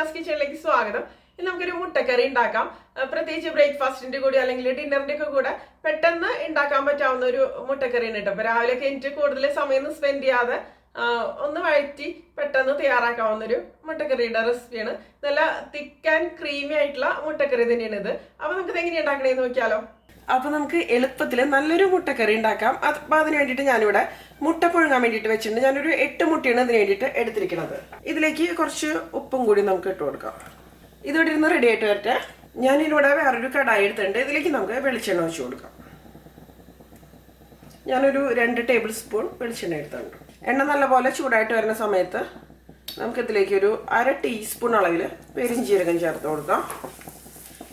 നിഷാസ് കിച്ചണിലേക്ക് സ്വാഗതം. ഇന്ന് നമുക്കൊരു മുട്ടക്കറി ഉണ്ടാക്കാം. പ്രത്യേകിച്ച് ബ്രേക്ക്ഫാസ്റ്റിന്റെ കൂടി അല്ലെങ്കിൽ ഡിന്നറിന്റെ ഒക്കെ കൂടെ പെട്ടെന്ന് ഉണ്ടാക്കാൻ പറ്റാവുന്ന ഒരു മുട്ടക്കറിയാണ് കേട്ടോ. അപ്പൊ രാവിലെ എനിക്ക് കൂടുതൽ സമയം സ്പെൻഡ് ചെയ്യാതെ ഒന്ന് വഴറ്റി പെട്ടെന്ന് തയ്യാറാക്കാവുന്ന ഒരു മുട്ടക്കറിയുടെ റെസിപ്പിയാണ്. നല്ല തിക്ക് ആൻഡ് ക്രീമി ആയിട്ടുള്ള മുട്ടക്കറി തന്നെയാണ് ഇത്. അപ്പൊ നമുക്ക് ഇത് എങ്ങനെയാണ് ഉണ്ടാക്കണേന്ന് നോക്കിയാലോ. അപ്പൊ നമുക്ക് എളുപ്പത്തിൽ നല്ലൊരു മുട്ടക്കറി ഉണ്ടാക്കാം. അപ്പോൾ അപ്പൊ അതിന് വേണ്ടിയിട്ട് ഞാനിവിടെ മുട്ട പുഴുങ്ങാൻ വേണ്ടിയിട്ട് വെച്ചിട്ടുണ്ട്. ഞാനൊരു എട്ട് മുട്ടയാണ് ഇതിന് വേണ്ടിയിട്ട് എടുത്തിരിക്കുന്നത്. ഇതിലേക്ക് കുറച്ച് ഉപ്പും കൂടി നമുക്ക് ഇട്ട് കൊടുക്കാം. ഇതിവിടെ ഇരുന്ന് റെഡി ആയിട്ട് വരട്ടെ. ഞാനിവിടെ വേറൊരു കടായി എടുത്തിട്ടുണ്ട്. ഇതിലേക്ക് നമുക്ക് വെളിച്ചെണ്ണ വെച്ച് കൊടുക്കാം. ഞാനൊരു രണ്ട് ടേബിൾ സ്പൂൺ വെളിച്ചെണ്ണ എടുത്തിട്ടുണ്ട്. എണ്ണ നല്ലപോലെ ചൂടായിട്ട് വരുന്ന സമയത്ത് നമുക്കിതിലേക്ക് ഒരു അര ടീസ്പൂൺ അളവിൽ പെരിഞ്ചീരകം ചേർത്ത് കൊടുക്കാം.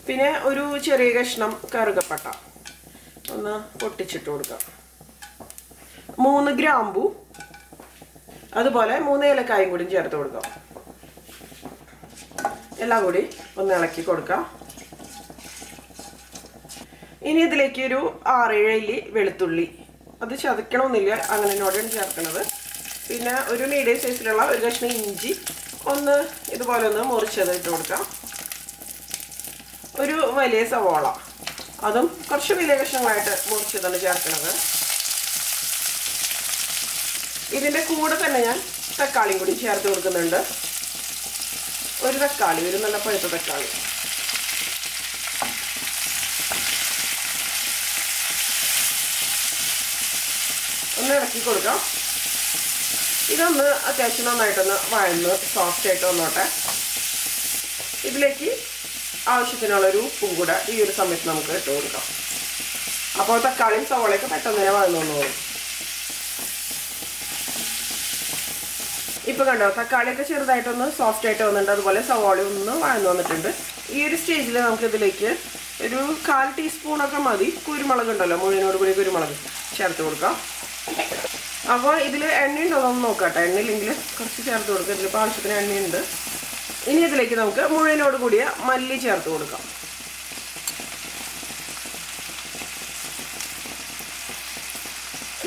പിന്നെ ഒരു ചെറിയ കഷ്ണം കറുകപ്പട്ട. ഒന്ന് പൊട്ടിച്ചിട്ട് കൊടുക്കാം. മൂന്ന് ഗ്രാമ്പു അതുപോലെ മൂന്ന് ഏലക്കായും കൂടി ചേർത്ത് കൊടുക്കാം. എല്ലാം കൂടി ഒന്ന് ഇളക്കി കൊടുക്കാം. ഇനി ഇതിലേക്ക് ഒരു ആറേഴ് ഇല്ലി വെളുത്തുള്ളി. അത് ചതക്കണമെന്നില്ല അങ്ങനെ നോടെയാണ് ചേർക്കുന്നത്. പിന്നെ ഒരു മീഡിയം സൈസിലുള്ള ഒരു കഷ്ണം ഇഞ്ചി ഒന്ന് ഇതുപോലെ ഒന്ന് മുറിച്ചത് ഇട്ട് കൊടുക്കാം. ഒരു വലിയ സവോള. അതും കുറച്ച് വലിയ മുറിച്ചതാണ് ചേർക്കുന്നത്. ഇതിന്റെ കൂടെ തന്നെ ഞാൻ തക്കാളിയും കൂടി ചേർത്ത് കൊടുക്കുന്നുണ്ട്. ഒരു തക്കാളി ഒരു നല്ല പഴുത്ത തക്കാളി. ഒന്ന് ഇളക്കി കൊടുക്കാം. ഇതൊന്ന് അത്യാവശ്യം നന്നായിട്ടൊന്ന് വഴന്ന് സോഫ്റ്റ് ആയിട്ട് വന്നോട്ടെ. ഇതിലേക്ക് ആവശ്യത്തിനുള്ള ഒരു ഉപ്പും കൂടെ ഈ ഒരു സമയത്ത് നമുക്ക് ഇട്ട് കൊടുക്കാം. അപ്പോൾ തക്കാളിയും സവോളയൊക്കെ പെട്ടെന്ന് തന്നെ വഴന്നു വന്നോളും ഇപ്പൊ കണ്ടോ തക്കാളിയൊക്കെ ചെറുതായിട്ടൊന്ന് സോഫ്റ്റ് ആയിട്ട് വന്നിട്ടുണ്ട്. അതുപോലെ സവോള ഒന്ന് വഴന്നു വന്നിട്ടുണ്ട്. ഈ ഒരു സ്റ്റേജിൽ നമുക്ക് ഇതിലേക്ക് ഒരു കാൽ ടീസ്പൂണൊക്കെ മതി. കുരുമുളക് ഉണ്ടല്ലോ മുഴുവനോട് കൂടി കുരുമുളക് ചേർത്ത് കൊടുക്കാം. അപ്പോൾ ഇതിൽ എണ്ണയുണ്ടോ എന്ന് കേട്ടോ എണ്ണയില്ലെങ്കിൽ കുറച്ച് ചേർത്ത് കൊടുക്കുക ഇതിലിപ്പോൾ ആവശ്യത്തിന് എണ്ണയുണ്ട്. ഇനി ഇതിലേക്ക് നമുക്ക് മുഴുവനോട് കൂടിയ മല്ലി ചേർത്ത് കൊടുക്കാം.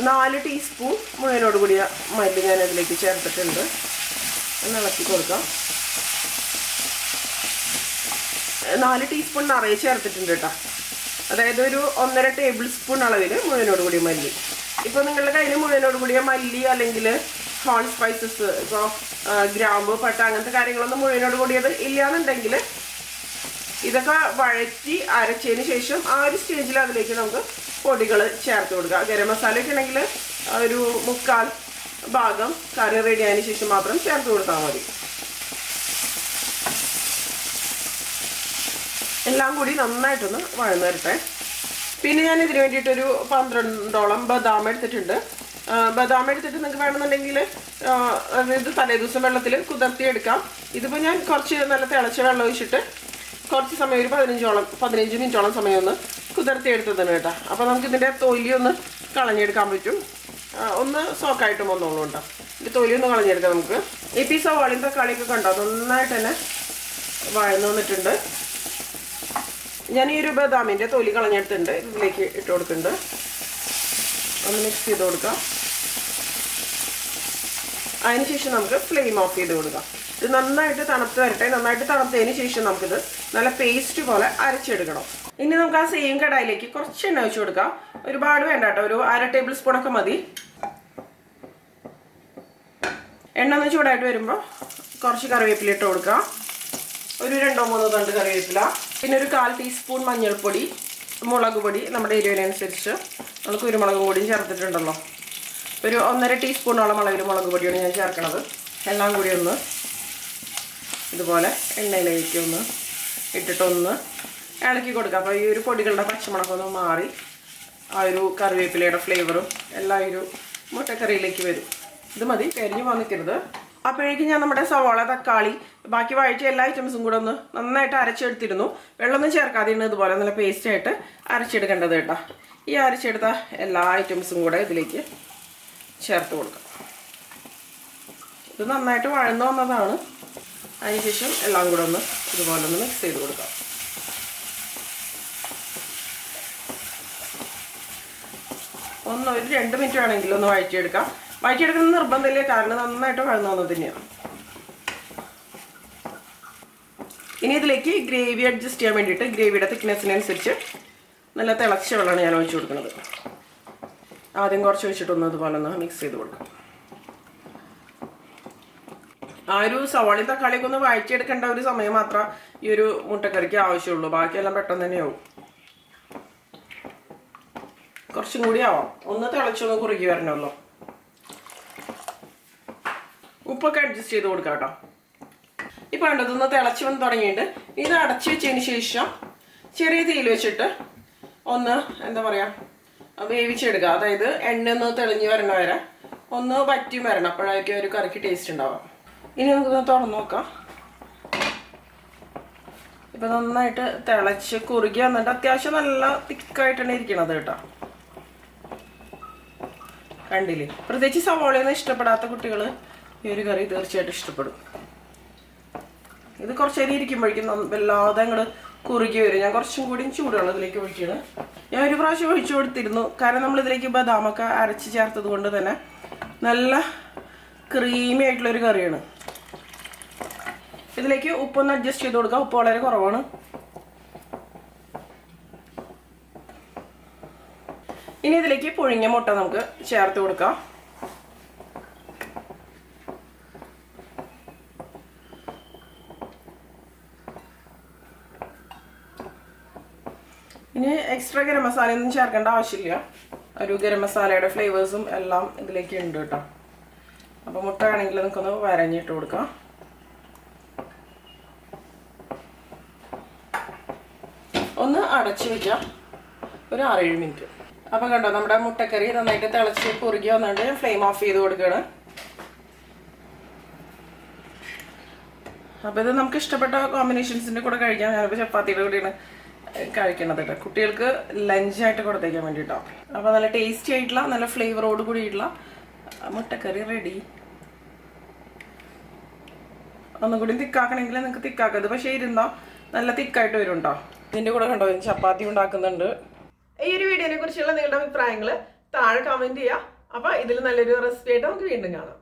നാല് ടീസ്പൂൺ മുഴുവനോട് കൂടിയ മല്ലി ഞാൻ അതിലേക്ക് ചേർത്തിട്ടുണ്ട്. ഒന്ന് ഇളക്കി കൊടുക്കാം. നാല് ടീസ്പൂൺ നിറയെ ചേർത്തിട്ടുണ്ട് കേട്ടോ. അതായത് ഒരു ഒന്നര ടേബിൾ സ്പൂൺ അളവിൽ മുഴുവനോട് കൂടിയ മല്ലി. ഇപ്പോൾ നിങ്ങളുടെ കയ്യിൽ മുഴുവനോട് കൂടിയ മല്ലി അല്ലെങ്കിൽ ഹോൾ സ്പൈസസ് ഇപ്പോൾ ഗ്രാമ്പ് പട്ട അങ്ങനത്തെ കാര്യങ്ങളൊന്നും മുഴുവനോട് കൂടിയത് ഇല്ലയെന്നുണ്ടെങ്കിൽ ഇതൊക്കെ വഴറ്റി അരച്ചതിന് ശേഷം ആ ഒരു സ്റ്റേജിൽ അതിലേക്ക് നമുക്ക് പൊടികൾ ചേർത്ത് കൊടുക്കുക. ഗരം മസാലയൊക്കെ ഉണ്ടെങ്കിൽ ഒരു മുക്കാൽ ഭാഗം കറി റെഡി ആയതിനു ശേഷം മാത്രം ചേർത്ത് കൊടുത്താൽ മതി. എല്ലാം കൂടി നന്നായിട്ടൊന്ന് വഴന്നു വരട്ടെ. പിന്നെ ഞാൻ ഇതിന് വേണ്ടിയിട്ടൊരു പന്ത്രണ്ടോളം ബദാം എടുത്തിട്ടുണ്ട്. ബദാം എടുത്തിട്ട് നിങ്ങൾക്ക് വേണമെന്നുണ്ടെങ്കിൽ ഇത് തലേദിവസം വെള്ളത്തിൽ കുതിർത്തിയെടുക്കാം ഇതിപ്പോൾ ഞാൻ കുറച്ച് നല്ല തിളച്ച വെള്ളം ഒഴിച്ചിട്ട് കുറച്ച് സമയം ഒരു പതിനഞ്ചോളം പതിനഞ്ച് മിനിറ്റോളം സമയം ഒന്ന് കുതിർത്തിയെടുത്തതാണ് കേട്ടോ. അപ്പോൾ നമുക്ക് ഇതിന്റെ തൊലി ഒന്ന് കളഞ്ഞെടുക്കാൻ പറ്റും. ഒന്ന് സോക്കായിട്ട് വന്നോളൂ കേട്ടോ. ഇതിന്റെ തൊലി ഒന്ന് കളഞ്ഞെടുക്കാം നമുക്ക്. ഇപ്പോൾ ഈ സവാളിയും തക്കാളിയൊക്കെ കണ്ടോ? നന്നായിട്ട് തന്നെ വഴന്നു വന്നിട്ടുണ്ട്. ഞാൻ ഈ ഒരു ബദാമിന്റെ തൊലി കളഞ്ഞെടുത്തിട്ടുണ്ട്. ഇതിലേക്ക് ഇട്ട് കൊടുക്കുന്നുണ്ട് ഒന്ന് മിക്സ് ചെയ്ത് കൊടുക്കാം. അതിനുശേഷം നമുക്ക് ഫ്ലെയിം ഓഫ് ചെയ്ത് കൊടുക്കാം. ഇത് നന്നായിട്ട് തണുത്ത് വരട്ടെ. നന്നായിട്ട് തണുത്തതിന് ശേഷം നമുക്കിത് നല്ല പേസ്റ്റ് പോലെ അരച്ചെടുക്കണം. ഇനി നമുക്ക് ആ സെയിം കടായിലേക്ക് കുറച്ച് എണ്ണ ഒഴിച്ച് കൊടുക്കാം. ഒരുപാട് വേണ്ട കേട്ടോ. ഒരു അര ടേബിൾ സ്പൂണൊക്കെ മതി. എണ്ണ ഒന്ന് ചൂടായിട്ട് വരുമ്പോൾ കുറച്ച് കറിവേപ്പില ഇട്ട് കൊടുക്കാം. ഒരു രണ്ടോ മൂന്നോ തണ്ട് കറിവേപ്പില. പിന്നെ ഒരു കാൽ ടീസ്പൂൺ മഞ്ഞൾപ്പൊടി മുളക് പൊടി നമ്മുടെ എരിവിനനുസരിച്ച്. നമ്മൾ കുരുമുളകും കൂടിയും ചേർത്തിട്ടുണ്ടല്ലോ. ഒരു ഒന്നര ടീസ്പൂണോളം അളവിൽ മുളക് പൊടിയാണ് ഞാൻ ചേർക്കണത്. എല്ലാം കൂടി ഒന്ന് ഇതുപോലെ എണ്ണയിലേക്ക് ഒന്ന് ഇട്ടിട്ടൊന്ന് ഇളക്കി കൊടുക്കുക അപ്പോൾ ഈ ഒരു പൊടികളുടെ പച്ചമുളകൊന്ന് മാറി ആ ഒരു കറിവേപ്പിലയുടെ ഫ്ലേവറും എല്ലാം ഒരു മുട്ടക്കറിയിലേക്ക് വരും. ഇത് മതി കരിഞ്ഞു വന്നിക്കരുത് അപ്പോഴേക്കും ഞാൻ നമ്മുടെ സവാള തക്കാളി ബാക്കി വഴറ്റിയ എല്ലാ ഐറ്റംസും കൂടെ ഒന്ന് നന്നായിട്ട് അരച്ചെടുത്തിരുന്നു. വെള്ളമൊന്നും ചേർക്കാതെയാണ് ഇതുപോലെ നല്ല പേസ്റ്റായിട്ട് അരച്ചെടുക്കേണ്ടത് കേട്ടോ. ഈ അരച്ചെടുത്ത എല്ലാ ഐറ്റംസും കൂടെ ഇതിലേക്ക് ചേർത്ത് കൊടുക്കാം. ഇത് നന്നായിട്ട് വഴന്നു വന്നതാണ്. അതിനുശേഷം എല്ലാം കൂടെ ഒന്ന് ഇതുപോലെ ഒന്ന് മിക്സ് ചെയ്ത് കൊടുക്കാം. ഒന്ന് ഒരു രണ്ട് മിനിറ്റ് വേണമെങ്കിൽ ഒന്ന് വഴറ്റിയെടുക്കാം. വഴറ്റിയെടുക്കുന്ന നിർബന്ധമില്ല. കാരണം നന്നായിട്ട് വഴന്നു വന്നത് തന്നെയാണ് ഇനി ഇതിലേക്ക് ഗ്രേവി അഡ്ജസ്റ്റ് ചെയ്യാൻ വേണ്ടിയിട്ട് ഗ്രേവിയുടെ തിക്നെസ്സിനനുസരിച്ച് നല്ല തിളച്ച വെള്ളമാണ് ഞാൻ ഒഴിച്ചു കൊടുക്കുന്നത്. ആദ്യം കുറച്ച് വെച്ചിട്ടൊന്ന് ഇതുപോലെ ഒന്ന് മിക്സ് ചെയ്ത് കൊടുക്കും. ആ ഒരു സവാളി തക്കാളിയൊക്കെ ഒന്ന് വഴറ്റിയെടുക്കേണ്ട ഒരു സമയം മാത്രം ഈ ഒരു മുട്ടക്കറിക്ക് ആവശ്യമുള്ളൂ. ബാക്കിയെല്ലാം പെട്ടെന്ന് തന്നെ ആവും. കുറച്ചും കൂടി ആവാം. ഒന്ന് തിളച്ചൊന്ന് കുറുകി വരണമല്ലോ ഉപ്പൊക്കെ അഡ്ജസ്റ്റ് ചെയ്ത് കൊടുക്കാം കേട്ടോ. ഇപ്പൊ കണ്ടതൊന്ന് തിളച്ച് വന്ന് തുടങ്ങിയിട്ട് ഇത് അടച്ചു വെച്ചതിന് ശേഷം ചെറിയ തീയിൽ വെച്ചിട്ട് ഒന്ന് എന്താ പറയാ വേവിച്ചെടുക്കുക അതായത് എണ്ണ ഒന്ന് തെളിഞ്ഞ് വരണ വരെ ഒന്ന് വറ്റി വരണം. അപ്പോഴായിരിക്കും ഒരു കറിക്ക് ടേസ്റ്റ് ഉണ്ടാവാം ഇനി നമുക്കൊന്ന് തുറന്നു നോക്കാം. ഇപ്പൊ നന്നായിട്ട് തിളച്ച് കുറുകി വന്നിട്ട് അത്യാവശ്യം നല്ല തിക്കായിട്ടാണ് ഇരിക്കണത് കേട്ടോ. കണ്ടില്ലേ? പ്രത്യേകിച്ച് സവോളയൊന്നും ഇഷ്ടപ്പെടാത്ത കുട്ടികൾ ഈ ഒരു കറി തീർച്ചയായിട്ടും ഇഷ്ടപ്പെടും. ഇത് കുറച്ചേരി ഇരിക്കുമ്പോഴേക്കും വല്ലാതെ അങ്ങോട്ട് കുറുകി വരും. ഞാൻ കുറച്ചും കൂടി ചൂടുവെള്ളം ഇതിലേക്ക് ഒഴിക്കുകയാണ്. ഞാൻ ഒരു പ്രാവശ്യം ഒഴിച്ചു കൊടുത്തിരുന്നു. കാരണം നമ്മൾ ഇതിലേക്ക് ബദാമൊക്കെ അരച്ച് ചേർത്തത് കൊണ്ട് തന്നെ നല്ല ക്രീമി ആയിട്ടുള്ള ഒരു കറിയാണ്. ഇതിലേക്ക് ഉപ്പൊന്ന് അഡ്ജസ്റ്റ് ചെയ്ത് കൊടുക്കുക ഉപ്പ് വളരെ കുറവാണ്. ഇനി ഇതിലേക്ക് പുഴുങ്ങിയ മുട്ട നമുക്ക് ചേർത്ത് കൊടുക്കാം. ഇനി എക്സ്ട്രാ ഗരം മസാലയൊന്നും ചേർക്കേണ്ട ആവശ്യമില്ല. ഒരു ഗരം മസാലയുടെ ഫ്ലേവേഴ്സും എല്ലാം ഇതിലേക്ക് ഉണ്ട് കേട്ടോ. അപ്പോൾ മുട്ട ആണെങ്കിൽ നമുക്കൊന്ന് വരഞ്ഞിട്ട് കൊടുക്കാം. ഒന്ന് അടച്ചു വെക്കാം. ഒരു ആറേഴ് മിനിറ്റ്. അപ്പം കണ്ടോ നമ്മുടെ മുട്ടക്കറി നന്നായിട്ട് തിളച്ച് കുറുകി വന്നിട്ട് ഫ്ലെയിം ഓഫ് ചെയ്ത് കൊടുക്കുകയാണ്. അപ്പോൾ ഇത് നമുക്ക് ഇഷ്ടപ്പെട്ട കോമ്പിനേഷൻസിന്റെ കൂടെ കഴിക്കാം. ഞാനിപ്പോൾ ചപ്പാത്തിയുടെ കൂടെയാണ് കഴിക്കണത് കേട്ടോ കുട്ടികൾക്ക് ലഞ്ചായിട്ട് കൊടുത്തേക്കാൻ വേണ്ടിയിട്ടോ അപ്പോൾ നല്ല ടേസ്റ്റി ആയിട്ടുള്ള നല്ല ഫ്ലേവറോട് കൂടിയിട്ടുള്ള മുട്ടക്കറി റെഡി ഒന്നുകൂടി തിക്കാക്കണമെങ്കിൽ നിങ്ങൾക്ക് തിക്കാക്കത് പക്ഷേ ഇരുന്നോ? നല്ല തിക്കായിട്ട് വരും കേട്ടോ ഇതിന്റെ കൂടെ കണ്ടോ? ചപ്പാത്തി ഉണ്ടാക്കുന്നുണ്ട്. ഈ ഒരു വീഡിയോനെ കുറിച്ചുള്ള നിങ്ങളുടെ അഭിപ്രായങ്ങൾ താഴെ കമന്റ് ചെയ്യുക അപ്പോൾ ഇതിൽ നല്ലൊരു റെസിപ്പി ആയിട്ട് നമുക്ക് വീണ്ടും കാണാം.